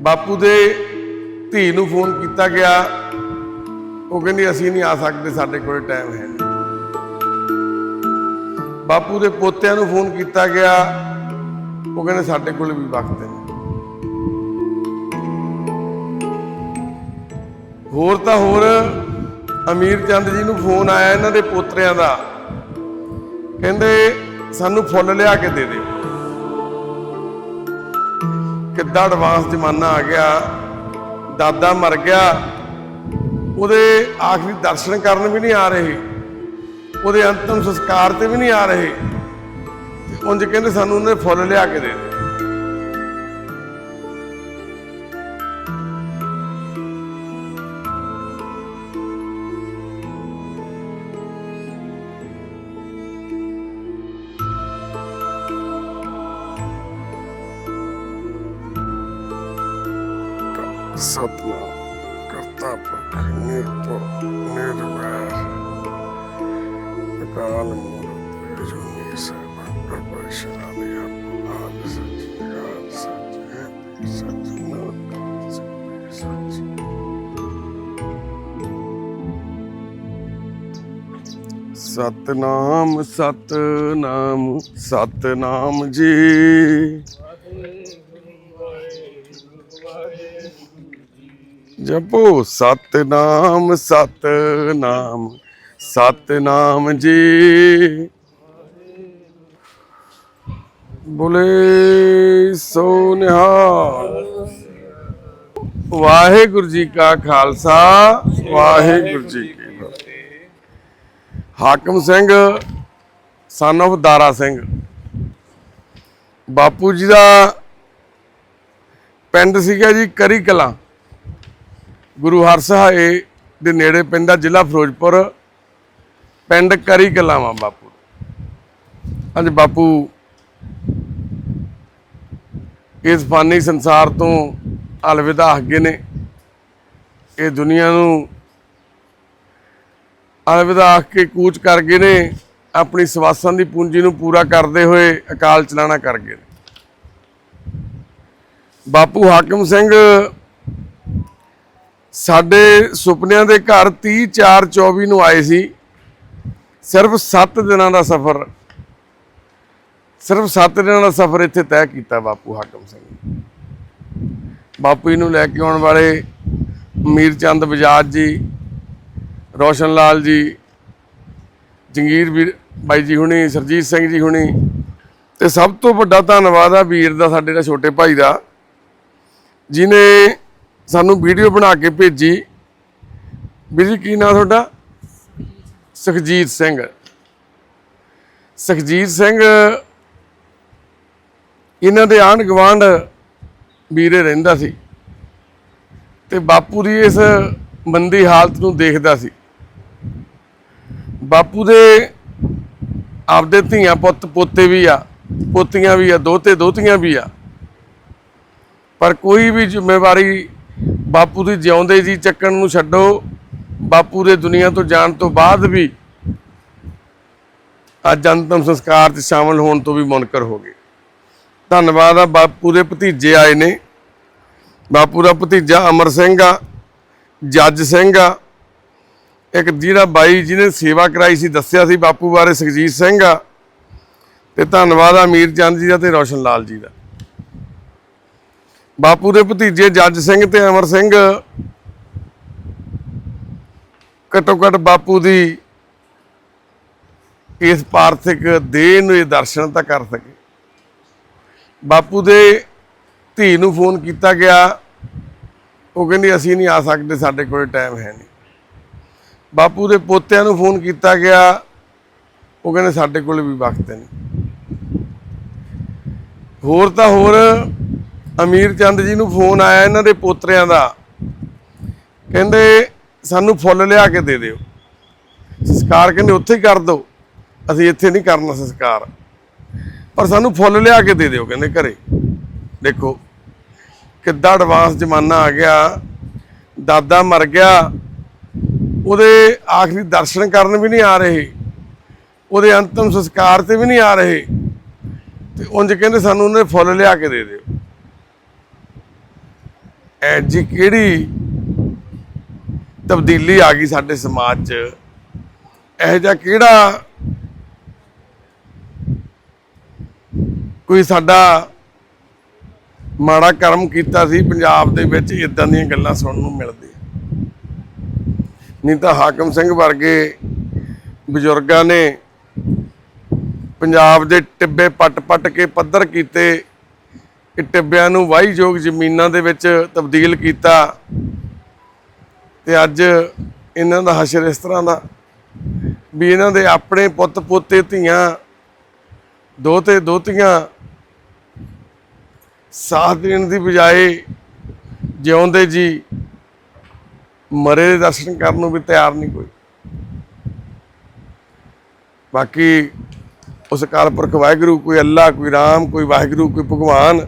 ਬਾਪੂ ਦੇ ਧੀ ਨੂੰ ਫੋਨ ਕੀਤਾ ਗਿਆ। ਉਹ ਕਹਿੰਦੀ, ਅਸੀਂ ਨਹੀਂ ਆ ਸਕਦੇ, ਸਾਡੇ ਕੋਲ ਟਾਈਮ ਹੈ ਨਹੀਂ। ਬਾਪੂ ਦੇ ਪੋਤਿਆਂ ਨੂੰ ਫੋਨ ਕੀਤਾ ਗਿਆ। ਉਹ ਕਹਿੰਦੇ, ਸਾਡੇ ਕੋਲ ਵੀ ਵਕਤ ਨਹੀਂ। ਹੋਰ ਤਾਂ ਹੋਰ, ਅਮੀਰ ਚੰਦ ਜੀ ਨੂੰ ਫੋਨ ਆਇਆ ਇਹਨਾਂ ਦੇ ਪੋਤਰਿਆਂ ਦਾ। ਕਹਿੰਦੇ, ਸਾਨੂੰ ਫੁੱਲ ਲਿਆ ਕੇ ਦੇ ਦਿਓ ਕਿੱਦਾਂ ਐਡਵਾਂਸ ਜ਼ਮਾਨਾ ਆ ਗਿਆ, ਦਾਦਾ ਮਰ ਗਿਆ, ਉਹਦੇ ਆਖਰੀ ਦਰਸ਼ਨ ਕਰਨ ਵੀ ਨਹੀਂ ਆ ਰਹੇ, ਉਹਦੇ ਅੰਤਮ ਸੰਸਕਾਰ ਤੇ ਵੀ ਨਹੀਂ ਆ ਰਹੇ, ਤੇ ਉਂਝ ਕਹਿੰਦੇ ਸਾਨੂੰ ਉਹਨੇ ਫੁੱਲ ਲਿਆ ਕੇ ਦੇ ਸਤਨਾਮ ਕਰਤਾ ਪੁਰਖ ਨਿਰਭਉ, ਨਿਰਵੈਰ। ਅਕਾਲ ਮੂਰਤ ਅਜੂਨੀ ਸੈਭੰ ਪ੍ਰਭੂ ਸ਼ਰਾਬਿ ਆਪ ਸਚ ਜਗਤ ਸਚ ਹੈ, ਸਚ ਨਾਮ ਸਚ। ਸਤਨਾਮ ਸਤਨਾਮ ਸਤਨਾਮ ਜੀ। ਜਪੋ ਸਤਨਾਮ ਸਤਨਾਮ ਸਤਨਾਮ ਜੀ। ਬੋਲੇ ਸੋ ਨਿਹਾਲ। ਵਾਹਿਗੁਰੂ ਜੀ ਕਾ ਖਾਲਸਾ, ਵਾਹਿਗੁਰੂ ਜੀ ਕੀ ਫਤਿਹ। ਹਾਕਮ ਸਿੰਘ ਸਨ of ਦਾਰਾ ਸਿੰਘ। ਬਾਪੂ ਜੀ ਦਾ ਪਿੰਡ ਸੀਗਾ ਜੀ ਕਰੀ ਕਲਾ। ਗੁਰੂ ਹਰਸਹਾਏ ਦੇ ਨੇੜੇ ਪੈਂਦਾ ਜ਼ਿਲ੍ਹਾ ਫਿਰੋਜ਼ਪੁਰ, ਪਿੰਡ ਕਰੀ ਕਲਾਵਾਂ ਬਾਪੂ। ਅੱਜ ਬਾਪੂ ਇਸ ਫਾਨੀ ਸੰਸਾਰ ਤੋਂ ਅਲਵਿਦਾ ਹੋ ਗਏ ਨੇ। ਇਹ ਦੁਨੀਆ ਨੂੰ ਅਲਵਿਦਾ ਆਖ ਕੇ ਕੂਚ ਕਰ ਗਏ ਨੇ, ਆਪਣੀ ਸਵਾਸਾਂ ਦੀ ਪੂੰਜੀ ਨੂੰ ਪੂਰਾ ਕਰਦੇ ਹੋਏ ਅਕਾਲ ਚਲਾਣਾ ਕਰ ਗਏ ਨੇ। ਬਾਪੂ ਹਾਕਮ ਸਿੰਘ ਸਾਡੇ ਸੁਪਨਿਆਂ ਦੇ ਘਰ 30 4 24 ਨੂੰ ਆਏ ਸੀ। ਸਿਰਫ 7 ਦਿਨਾਂ ਦਾ ਸਫ਼ਰ। ਸਿਰਫ 7 ਦਿਨਾਂ ਦਾ ਸਫ਼ਰ ਇੱਥੇ ਤੈਅ ਕੀਤਾ ਬਾਪੂ ਹਾਕਮ ਸਿੰਘ ਬਾਪੂ ਜੀ ਨੂੰ ਲੈ ਕੇ ਆਉਣ ਵਾਲੇ ਮੀਰ ਚੰਦ ਬਜਾਜ ਜੀ, ਰੋਸ਼ਨ ਲਾਲ ਜੀ, ਜੰਗੀਰ ਵੀਰ ਬਾਈ ਜੀ ਹੁਣੀ, ਸਰਜੀਤ ਸਿੰਘ ਜੀ ਹੁਣੀ ਤੇ ਸਭ ਤੋਂ ਵੱਡਾ ਧੰਨਵਾਦ ਆ ਵੀਰ ਦਾ, ਸਾਡੇ ਦਾ ਛੋਟੇ ਭਾਈ ਦਾ ਜਿਨੇ ਸਾਨੂੰ ਵੀਡੀਓ ਬਣਾ ਕੇ ਭੇਜੀ। ਵੀਰ ਜੀ, ਕੀ ਨਾਮ ਤੁਹਾਡਾ? ਸੁਖਜੀਤ ਸਿੰਘ। ਸੁਖਜੀਤ ਸਿੰਘ, ਇਹਨਾਂ ਦੇ ਆਂਢ ਗਵਾਂਢ ਵੀਰੇ ਰਹਿੰਦਾ ਸੀ ਤੇ ਬਾਪੂ ਦੀ ਇਸ ਮੰਦੀ ਹਾਲਤ ਨੂੰ ਦੇਖਦਾ ਸੀ। ਬਾਪੂ ਦੇ ਆਪਦੇ ਧੀਆਂ ਪੁੱਤ, ਪੋਤੇ ਵੀ ਆ, ਪੋਤੀਆਂ ਵੀ ਆ ਦੋਤੇ ਦੋਤੀਆਂ ਵੀ ਆ। ਪਰ ਕੋਈ ਵੀ ਜ਼ਿੰਮੇਵਾਰੀ ਬਾਪੂ ਦੀ ਜਿਉਂਦੇ ਜੀ ਚੱਕਣ ਨੂੰ ਛੱਡੋ। ਬਾਪੂ ਦੇ ਦੁਨੀਆ ਤੋਂ ਜਾਣ ਤੋਂ ਬਾਅਦ ਵੀ ਅੱਜ ਅੰਤਮ ਸੰਸਕਾਰ 'ਚ ਸ਼ਾਮਲ ਹੋਣ ਤੋਂ ਵੀ ਮੁਨਕਰ ਹੋ ਗਏ। ਧੰਨਵਾਦ ਆ, ਬਾਪੂ ਦੇ ਭਤੀਜੇ ਆਏ ਨੇ। ਬਾਪੂ ਦਾ ਭਤੀਜਾ ਅਮਰ ਸਿੰਘ ਆ, ਜੱਜ ਸਿੰਘ ਆ। ਇੱਕ ਜਿਹੜਾ ਬਾਈ ਜਿਹਨੇ ਸੇਵਾ ਕਰਾਈ ਸੀ, ਦੱਸਿਆ ਸੀ ਬਾਪੂ ਬਾਰੇ, ਸੁਖਜੀਤ ਸਿੰਘ ਆ। ਤੇ ਧੰਨਵਾਦ ਆ ਮੀਰ ਚੰਦ ਜੀ ਦਾ ਤੇ ਰੋਸ਼ਨ ਲਾਲ ਜੀ ਦਾ। ਬਾਪੂ ਦੇ ਭਤੀਜੇ ਜੱਜ ਸਿੰਘ ਤੇ ਅਮਰ ਸਿੰਘ। ਘੱਟੋ ਘੱਟ ਬਾਪੂ ਦੀ ਇਸ ਪਾਰਥਿਕ ਦੇਹ ਨੂੰ ਇਹ ਦਰਸ਼ਨ ਤਾਂ ਕਰ ਸਕੇ। ਬਾਪੂ ਦੇ ਧੀ ਨੂੰ ਫੋਨ ਕੀਤਾ ਗਿਆ। ਉਹ ਕਹਿੰਦੀ, ਅਸੀਂ ਨਹੀਂ ਆ ਸਕਦੇ, ਸਾਡੇ ਕੋਲ ਟਾਈਮ ਹੈ ਨਹੀਂ। ਬਾਪੂ ਦੇ ਪੋਤਿਆਂ ਨੂੰ ਫੋਨ ਕੀਤਾ ਗਿਆ। ਉਹ ਕਹਿੰਦੇ, ਸਾਡੇ ਕੋਲ ਵੀ ਵਕਤ ਨਹੀਂ। ਹੋਰ ਤਾਂ ਹੋਰ ਅਮੀਰ ਚੰਦ ਜੀ ਨੂੰ ਫੋਨ ਆਇਆ ਇਹਨਾਂ ਦੇ ਪੋਤਰਿਆਂ ਦਾ। ਕਹਿੰਦੇ, ਸਾਨੂੰ ਫੁੱਲ ਲਿਆ ਕੇ ਦੇ ਦਿਓ। ਸੰਸਕਾਰ ਕਹਿੰਦੇ, ਉੱਥੇ ਹੀ ਕਰ ਦਿਓ। ਅਸੀਂ ਇੱਥੇ ਨਹੀਂ ਕਰਨਾ ਸੰਸਕਾਰ। ਪਰ ਸਾਨੂੰ ਫੁੱਲ ਲਿਆ ਕੇ ਦੇ ਦਿਓ, ਕਹਿੰਦੇ ਘਰੇ। ਦੇਖੋ ਕਿੱਦਾਂ ਐਡਵਾਂਸ ਜ਼ਮਾਨਾ ਆ ਗਿਆ। ਦਾਦਾ ਮਰ ਗਿਆ। ਉਹਦੇ ਆਖਰੀ ਦਰਸ਼ਨ ਕਰਨ ਵੀ ਨਹੀਂ ਆ ਰਹੇ। ਉਹਦੇ ਅੰਤਮ ਸੰਸਕਾਰ ਤੇ ਵੀ ਨਹੀਂ ਆ ਰਹੇ। ਤੇ ਉਂਝ ਕਹਿੰਦੇ, ਸਾਨੂੰ ਉਹਨੇ ਫੁੱਲ ਲਿਆ ਕੇ ਦੇ ਦਿਓ। ਐ ਜੀ ਕਿਹੜੀ ਤਬਦੀਲੀ ਆ ਗਈ ਸਾਡੇ ਸਮਾਜ 'ਚ? ਇਹ ਜਿਹਾ ਕਿਹੜਾ ਕੋਈ ਸਾਡਾ ਮਾੜਾ ਕਰਮ ਕੀਤਾ ਸੀ ਪੰਜਾਬ ਦੇ ਵਿੱਚ ਇਦਾਂ ਦੀਆਂ ਗੱਲਾਂ ਸੁਣਨ ਨੂੰ ਮਿਲਦੀਆਂ? ਨਹੀਂ ਤਾਂ ਹਾਕਮ ਸਿੰਘ ਵਰਗੇ ਬਜ਼ੁਰਗਾਂ ਨੇ ਪੰਜਾਬ ਦੇ ਟਿੱਬੇ ਪੱਟ-ਪੱਟ ਕੇ ਪੱਧਰ ਕੀਤੇ ਕਿ ਟਿੱਬਿਆਂ ਨੂੰ ਵਾਹੀਯੋਗ ਜ਼ਮੀਨਾਂ ਦੇ ਵਿੱਚ ਤਬਦੀਲ ਕੀਤਾ ਤੇ ਅੱਜ ਇਹਨਾਂ ਦਾ ਹਸ਼ਰ ਇਸ ਤਰ੍ਹਾਂ ਦਾ ਵੀ ਇਹਨਾਂ ਦੇ ਆਪਣੇ ਪੁੱਤ ਪੋਤੇ ਧੀਆਂ ਦੋਤੇ ਦੋਤੀਆਂ ਸਾਥ ਦੇਣ ਦੀ ਬਜਾਏ ਜਿਉਂਦੇ ਜੀ ਮਰੇ ਦੇ ਦਰਸ਼ਨ ਕਰਨ ਨੂੰ ਵੀ ਤਿਆਰ ਨਹੀਂ ਕੋਈ। ਬਾਕੀ ਉਸ ਕਾਲ ਪੁਰਖ ਵਾਹਿਗੁਰੂ, ਕੋਈ ਅੱਲਾ, ਕੋਈ ਰਾਮ, ਕੋਈ ਵਾਹਿਗੁਰੂ, ਕੋਈ ਭਗਵਾਨ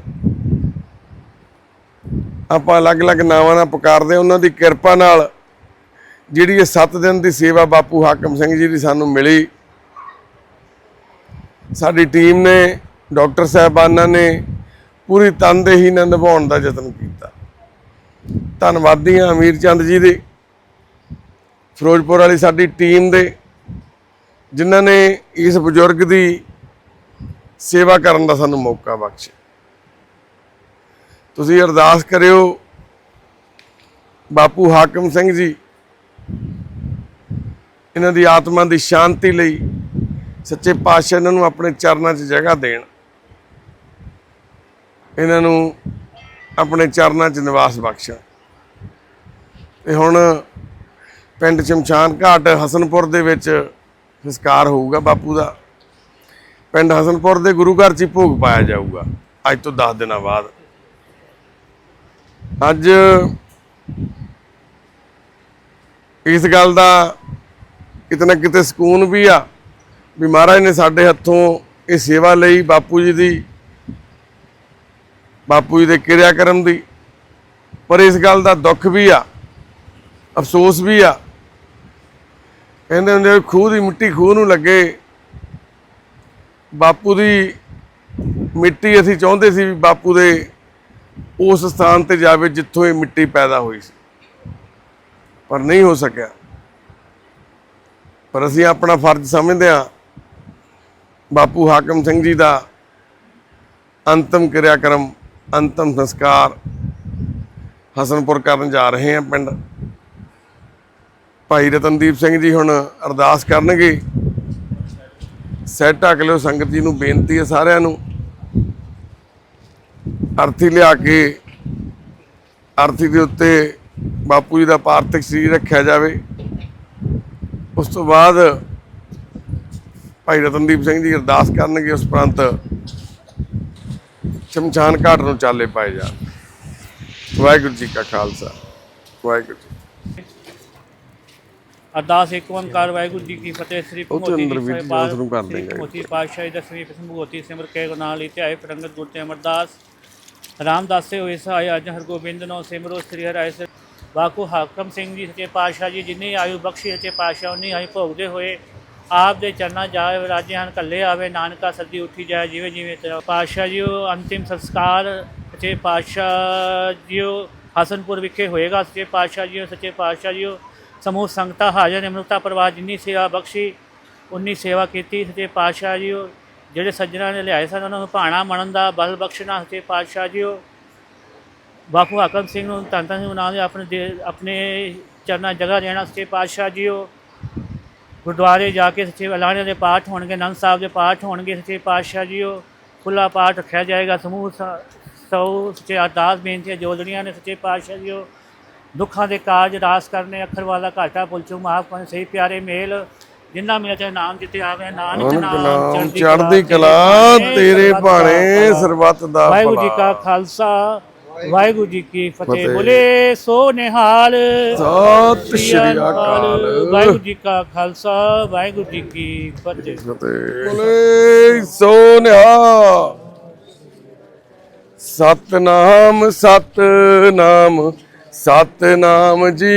ਆਪਾਂ ਅਲੱਗ-ਅਲੱਗ ਨਾਵਾਂ ਨਾਲ ਪੁਕਾਰਦੇ ਹਾਂ, ਉਹਨਾਂ ਦੀ ਕਿਰਪਾ ਨਾਲ ਜਿਹੜੀ ਇਹ 7 ਦਿਨ ਦੀ ਸੇਵਾ ਬਾਪੂ ਹਾਕਮ ਸਿੰਘ ਜੀ ਦੀ ਸਾਨੂੰ ਮਿਲੀ। ਸਾਡੀ ਟੀਮ ਨੇ ਡਾਕਟਰ ਸਾਹਿਬਾਨਾਂ ਨੇ ਪੂਰੀ ਤਨਦੇਹੀ ਨਾਲ ਨਿਭਾਉਣ ਦਾ ਯਤਨ ਕੀਤਾ। ਧੰਨਵਾਦੀ ਹਾਂ ਅਮੀਰ ਚੰਦ ਜੀ ਦੇ। ਫਿਰੋਜ਼ਪੁਰ ਵਾਲੀ ਸਾਡੀ ਟੀਮ ਦੇ ਜਿਨ੍ਹਾਂ ਨੇ ਇਸ ਬਜ਼ੁਰਗ ਦੀ ਸੇਵਾ ਕਰਨ ਦਾ ਸਾਨੂੰ ਮੌਕਾ ਬਖਸ਼ਿਆ। ਤੁਸੀਂ ਅਰਦਾਸ ਕਰਿਓ ਬਾਪੂ ਹਾਕਮ ਸਿੰਘ ਜੀ, ਇਹਨਾਂ ਦੀ ਆਤਮਾ ਦੀ ਸ਼ਾਂਤੀ ਲਈ ਸੱਚੇ ਪਾਤਸ਼ਾਹ ਇਹਨਾਂ ਨੂੰ ਆਪਣੇ ਚਰਨਾਂ 'ਚ ਜਗ੍ਹਾ ਦੇਣ। ਇਹਨਾਂ ਨੂੰ ਆਪਣੇ ਚਰਨਾਂ 'ਚ ਨਿਵਾਸ ਬਖਸ਼ਣ। ਤੇ ਹੁਣ ਪਿੰਡ ਸ਼ਮਸ਼ਾਨ ਘਾਟ ਹਸਨਪੁਰ ਦੇ ਵਿੱਚ ਸੰਸਕਾਰ ਹੋਊਗਾ ਬਾਪੂ ਦਾ। ਪਿੰਡ ਹਸਨਪੁਰ ਦੇ ਗੁਰੂ ਘਰ 'ਚ ਹੀ ਭੋਗ ਪਾਇਆ ਜਾਊਗਾ, ਅੱਜ ਤੋਂ 10 ਦਿਨਾਂ ਬਾਅਦ। ਅੱਜ ਇਸ ਗੱਲ ਦਾ ਕਿਤਨਾ ਕਿਤੇ ਸਕੂਨ ਵੀ ਆ ਵੀ ਮਹਾਰਾਜ ਨੇ ਸਾਡੇ ਹੱਥੋਂ ਇਹ ਸੇਵਾ ਲਈ ਬਾਪੂ ਜੀ ਦੀ ਬਾਪੂ ਜੀ ਦੇ ਕਿਰਿਆ ਕਰਮ ਦੀ। ਪਰ ਇਸ ਗੱਲ ਦਾ ਦੁੱਖ ਵੀ ਆ ਅਫਸੋਸ ਵੀ ਆ। ਕਹਿੰਦੇ ਹੁੰਦੇ ਆ, ਖੂਹ ਦੀ ਮਿੱਟੀ ਖੂਹ ਨੂੰ ਲੱਗੇ। ਬਾਪੂ ਦੀ ਮਿੱਟੀ ਅਸੀਂ ਚਾਹੁੰਦੇ ਸੀ ਵੀ ਬਾਪੂ ਦੇ ਉਸ ਸਥਾਨ ਤੇ ਜਾਵੇ ਜਿੱਥੋਂ ਇਹ ਮਿੱਟੀ ਪੈਦਾ ਹੋਈ ਸੀ। ਪਰ ਨਹੀਂ ਹੋ ਸਕਿਆ। ਪਰ ਅਸੀਂ ਆਪਣਾ ਫਰਜ਼ ਸਮਝਦੇ ਹਾਂ। ਬਾਪੂ ਹਾਕਮ ਸਿੰਘ ਜੀ ਦਾ ਅੰਤਮ ਕਿਰਿਆਕਰਮ, ਅੰਤਮ ਸੰਸਕਾਰ ਹਸਨਪੁਰ ਕਰਨ ਜਾ ਰਹੇ ਹਾਂ ਪਿੰਡ। ਭਾਈ ਰਤਨਦੀਪ ਸਿੰਘ ਜੀ ਹੁਣ ਅਰਦਾਸ ਕਰਨਗੇ। ਸੈਟ ਢੱਕ ਲਿਓ ਸੰਗਤ ਜੀ ਨੂੰ ਬੇਨਤੀ ਹੈ ਸਾਰਿਆਂ ਨੂੰ। ਅਰਥੀ ਲਿਆ ਕੇ ਅਰਥੀ ਦੇ ਉੱਤੇ ਬਾਪੂ ਜੀ ਦਾ ਪਾਰਥਿਕ ਸਰੀਰ ਰੱਖਿਆ ਜਾਵੇ। ਉਸ ਤੋਂ ਬਾਅਦ ਭਾਈ ਰਤਨਦੀਪ ਸਿੰਘ ਜੀ ਅਰਦਾਸ ਕਰਨਗੇ ਉਸ ਪ੍ਰੰਤ ਸ਼ਮਸ਼ਾਨ ਘਾਟ ਨੂੰ ਚਾਲੇ ਪਾਏ ਜਾਣ। ਵਾਹਿਗੁਰੂ ਜੀ ਕਾ ਖਾਲਸਾ ਵਾਹਿਗੁਰੂ ਜੀ ਅਰਦਾਸ ਇੱਕ ਓੰਕਾਰ ਵਾਹਿਗੁਰੂ ਜੀ ਕੀ ਫਤਿਹ। ਸ੍ਰੀ ਭਗਵਤੀ ਜੀ। ਭਗਵਤੀ ਪਾਤਸ਼ਾਹੀ ਦਸਵੀਂ ਕਿਸਮ ਭਗਵਤੀ ਸਿਮਰ ਕੇ ਗੁਰੂ ਨਾਲ ਇਤਿਆਏ ਪ੍ਰੰਗਤ ਗੁਰ ਤੇ ਅਮਰਦਾਸ। ਰਾਮਦਾਸੇ ਹੋਏ ਸਹਾਇ ਅੱਜ ਹਰਗੋਬਿੰਦ ਨੋ ਸਿਮਰੋ ਸ੍ਰੀ ਹਰਿ ਸ ਬਾਕੂ ਹਾਕਮ ਸਿੰਘ ਜੀ ਸੱਚੇ ਪਾਤਸ਼ਾਹ ਜੀ ਜਿੰਨੀ ਆਯੂ ਬਖਸ਼ੀ ਸੱਚੇ ਪਾਤਸ਼ਾਹ ਉਨੀ ਆਈ ਭੋਗਦੇ ਹੋਏ ਆਪ ਦੇ ਚਰਨਾਂ ਜਾਏ ਰਾਜੇ ਹਨ ਕੱਲੇ ਆਵੇ, ਨਾਨਕਾ ਸਦੀ ਉੱਠੀ ਜਾਏ ਜਿਵੇਂ ਜਿਵੇਂ ਪਾਤਸ਼ਾਹ ਜੀ ਅੰਤਿਮ ਸੰਸਕਾਰ ਸੱਚੇ ਪਾਤਸ਼ਾਹ ਜੀ ਹਸਨਪੁਰ ਵਿਖੇ ਹੋਏਗਾ ਸੱਚੇ ਪਾਤਸ਼ਾਹ ਜੀ ਸੱਚੇ ਪਾਤਸ਼ਾਹ ਜੀ ਸਮੂਹ ਸੰਗਤਾਂ ਹਾਜ਼ਰ ਨਿਮਰਤਾ ਪਰਵਾਹ ਜਿੰਨੀ ਸੇਵਾ ਬਖਸ਼ੀ, ਉਨੀ ਸੇਵਾ ਕੀਤੀ ਸੱਚੇ ਪਾਤਸ਼ਾਹ ਜੀ ਜਿਹੜੇ ਸੱਜਣਾ ਨੇ ਲਿਆਏ ਸਨ, ਉਹਨਾਂ ਨੂੰ ਭਾਣਾ ਮੰਨਣ ਦਾ, ਬਲ ਬਖਸ਼ਣਾ ਸੱਚੇ ਪਾਤਸ਼ਾਹ ਜੀ ਉਹ ਬਾਪੂ ਹਾਕਮ ਸਿੰਘ ਨੂੰ ਧੰਨ ਧੰਨ ਉਹਨਾਂ ਦੇ ਆਪਣੇ ਦੇ- ਆਪਣੇ ਚਰਨਾਂ ਜਗ੍ਹਾ ਦੇਣਾ ਸੱਚੇ ਪਾਤਸ਼ਾਹ ਜੀ ਉਹ ਗੁਰਦੁਆਰੇ ਜਾ ਕੇ ਸੱਚੇ ਅਲਾਣੇ ਦੇ ਪਾਠ ਹੋਣਗੇ, ਨੰਦ ਸਾਹਿਬ ਦੇ ਪਾਠ ਹੋਣਗੇ ਸੱਚੇ ਪਾਤਸ਼ਾਹ ਜੀ ਉਹ ਖੁੱਲਾ ਪਾਠ ਰੱਖਿਆ ਜਾਏਗਾ, ਸਮੂਹ ਸੌ ਸੱਚੇ ਅਰਦਾਸ ਬੇਨਤੀਆਂ ਜੋਦੜੀਆਂ ਨੇ ਸੱਚੇ ਪਾਤਸ਼ਾਹ ਜੀ ਉਹ ਦੁੱਖਾਂ ਦੇ ਕਾਰਜ ਰਾਸ ਕਰਨੇ, ਅੱਖਰ ਵਾਲਾ ਘਾਟਾ ਪੁਲਚੂ ਮਹਾਪਨ ਸਹੀ ਪਿਆਰੇ ਮੇਲ। ਜਿੰਨਾ ਮੇਰਾ ਤੇ ਨਾਮ ਜਿੱਤੇ ਆਵੇ ਨਾਨਕ ਨਾਨਕ ਨਾਮ ਨਾਮ ਚੜ੍ਹਦੀ ਕਲਾ ਤੇਰੇ ਭਾਣੇ ਸਰਬੱਤ ਦਾ ਵਾਹਿਗੁਰੂ ਜੀ ਭਲਾ। ਕਾ ਖਾਲਸਾ ਵਾਹਿਗੁਰੂ ਜੀ ਕੀ ਫਤਿਹ। ਫਤਿਹ। ਬੋਲੇ ਸੋ ਨਿਹਾਲ। ਸਤਿ ਸ਼੍ਰੀ ਅਕਾਲ। ਵਾਹਿਗੁਰੂ ਜੀ ਕਾ ਖਾਲਸਾ ਵਾਹਿਗੁਰੂ ਜੀ ਕੀ ਫਤਿਹ। ਫਤਿਹ। ਬੋਲੇ ਸੋਨਿਹਾ ਸਤਨਾਮ ਸਤਨਾਮ ਸਤਨਾਮ ਜੀ।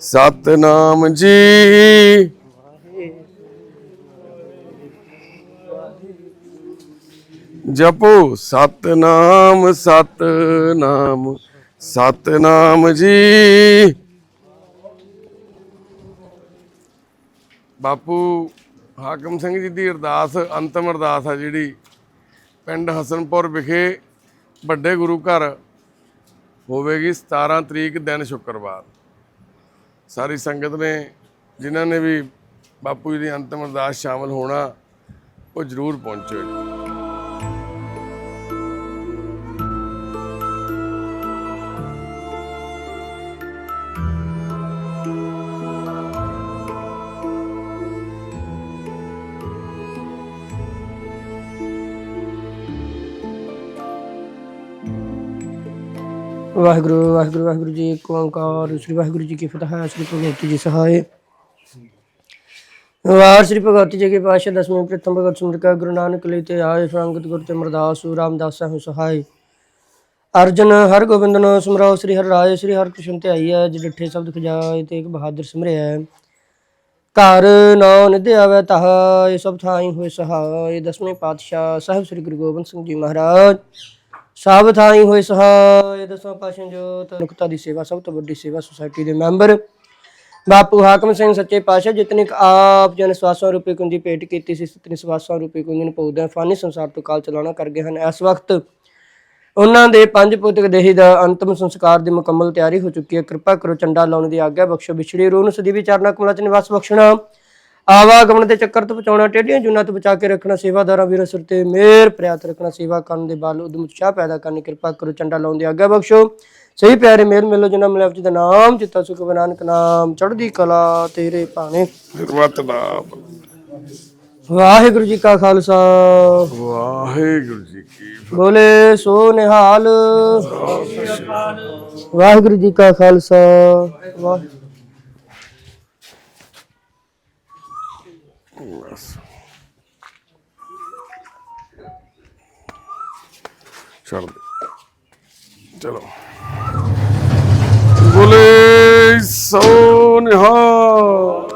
ਸਤਨਾਮ ਜੀ। ਜਪੋ, ਸਤਨਾਮ ਸਤਨਾਮ ਸਤਨਾਮ ਜੀ। ਬਾਪੂ, ਹਾਕਮ ਸਿੰਘ ਜੀ ਦੀ ਅਰਦਾਸ, ਅੰਤਮ ਅਰਦਾਸ ਆ ਜਿਹੜੀ ਪਿੰਡ ਹਸਨਪੁਰ ਵਿਖੇ ਵੱਡੇ ਗੁਰੂ ਘਰ ਹੋਵੇਗੀ 17 ਤਰੀਕ ਦਿਨ ਸ਼ੁੱਕਰਵਾਰ। ਸਾਰੀ ਸੰਗਤ ਨੇ, ਜਿਨ੍ਹਾਂ ਨੇ ਵੀ ਬਾਪੂ ਜੀ ਦੀ ਅੰਤਮ ਅਰਦਾਸ ਸ਼ਾਮਲ ਹੋਣਾ, ਉਹ ਜ਼ਰੂਰ ਪਹੁੰਚੋ ਵਾਹਿਗੁਰੂ ਵਾਹਿਗੁਰੂ ਵਾਹਿਗੁਰੂ ਜੀ ਇੱਕ ਓੰਕਾਰ, ਸ੍ਰੀ ਵਾਹਿਗੁਰੂ ਜੀ ਕੀ ਫਤਿਹ, ਸ੍ਰੀ ਭਗਵਤੀ ਜੀ ਸਹਾਇ ਵਾਰ ਸ੍ਰੀ ਭਗਵਤੀ ਜੀ ਕੇ ਪਾਸ਼ਾ ਦਸਵੇਂ ਪ੍ਰਥਮ ਭਗਤ ਸੁੰਦਰ ਗੁਰੂ ਨਾਨਕ ਲਈ ਤੇ ਆਏ ਸੰਗਤ ਗੁਰ ਤੇ ਮਰਦਾਸ ਸੂ ਰਾਮਦਾਸ ਸਹਾਇ ਅਰਜਨ ਹਰ ਗੋਬਿੰਦ ਨੂੰ ਸਮਰਾਓ ਸ੍ਰੀ ਹਰਿ ਰਾਏ ਸ੍ਰੀ ਹਰਿ ਕ੍ਰਿਸ਼ਨ ਤੇ ਆਈ ਹੈ, ਜਿ ਡਿਠੇ ਸ਼ਬਦ ਖਜਾਏ ਤੇ ਇੱਕ ਬਹਾਦਰ ਸਿਮਰਿਆ ਘਰ ਨਾਮ ਨਿਧਿ ਆਵੇ ਤਹ, ਇਹ ਸਭ ਥਾਈ ਹੋਏ ਸਹਾਇ ਦਸਵੇਂ ਪਾਤਸ਼ਾਹ ਸਾਹਿਬ ਸ੍ਰੀ ਗੁਰੂ ਗੋਬਿੰਦ ਸਿੰਘ ਜੀ ਮਹਾਰਾਜ। ਸਭ ਥਾਈ ਹੋਏ ਸਹਾਇ, ਦਸਾਂ ਪਾਸ਼ਾ ਜੋਤ। ਨੁਕਤਾ ਦੀ ਸੇਵਾ ਸਭ ਤੋਂ ਵੱਡੀ ਸੇਵਾ ਸੁਸਾਇਟੀ ਦੇ ਮੈਂਬਰ ਬਾਪੂ ਹਾਕਮ ਸਿੰਘ ਸੱਚੇ ਪਾਤਸ਼ਾਹ, ਜਿਤਨੇ ਆਪ ਜਨ ਸਵਾਸਾਂ ਰੂਪੀ ਕੁੰਜੀ ਭੇਟ ਕੀਤੀ ਸੀ ਸਤਨੀ ਸਵਾਸਾਂ ਰੂਪੀ ਕੁੰਜੀ ਨੂੰ ਪਉਦਿਆਂ ਫਾਨੀ ਸੰਸਾਰ ਤੋਂ ਕਾਲ ਚਲਾਣਾ ਕਰ ਗਏ ਹਨ। ਇਸ ਵਕਤ ਉਹਨਾਂ ਦੇ ਪੰਜ ਪੁੱਤਕ ਦੇਹੀ ਦਾ ਅੰਤਮ ਸੰਸਕਾਰ ਦੀ ਮੁਕੰਮਲ ਤਿਆਰੀ ਹੋ ਚੁੱਕੀ ਹੈ। ਕਿਰਪਾ ਕਰੋ ਚੰਡਾ ਲਾਉਣ ਦੀ ਆਗਿਆ ਬਖਸ਼ੋ। ਵਿਛੜੀ ਰੂਹ ਨੂੰ ਸਦੀ ਵਿਚਾਰਨਾ ਕਮਲਾ ਚ ਨਿਵਾਸ ਬਖਸ਼ਣਾ। ਆਵਾਗਮਨ ਦੇ ਚੱਕਰ ਤੋਂ ਬਚਾਉਣਾ ਟੇਢੀਆਂ ਜੁਨਾਂ ਤੋਂ ਬਚਾ ਕੇ ਰੱਖਣਾ ਸੇਵਾਦਾਰਾਂ ਵੀਰਾਂ ਸਿਰ ਤੇ ਮਿਹਰ ਪ੍ਰਿਆਤ ਰੱਖਣਾ ਸੇਵਾ ਕਰਨ ਦੇ ਬਲ ਉਦਮ ਉਤਸ਼ਾਹ ਪੈਦਾ ਕਰਨੀ ਕਿਰਪਾ ਕਰੋ ਚੰਡਾ ਲਾਉਣ ਦੀ ਆਗਿਆ ਬਖਸ਼ੋ। ਸਹੀ ਪਿਆਰੇ ਮੇਲ ਮਿਲੋ ਜਿਨ੍ਹਾਂ ਮਿਲਿਆ ਜੀ ਦਾ ਨਾਮ ਚਿੱਤਾ ਸੁਖ ਬਨਾਨਕ ਨਾਮ ਚੜ੍ਹਦੀ ਕਲਾ ਤੇਰੇ ਭਾਣੇ। ਨਿਰਵਤ ਨਾਮ। ਵਾਹਿਗੁਰੂ ਜੀ ਕਾ ਖਾਲਸਾ। ਵਾਹਿਗੁਰੂ ਜੀ ਕੀ ਬੋਲੇ ਸੋ ਨਿਹਾਲ। ਵਾਹਿਗੁਰੂ ਜੀ ਕਾ ਖਾਲਸਾ। ਵਾਹਿ ਛੱਡ ਦੇ ਚਲੋ। ਬੋਲੇ ਸੋ ਨਿਹਾਲ।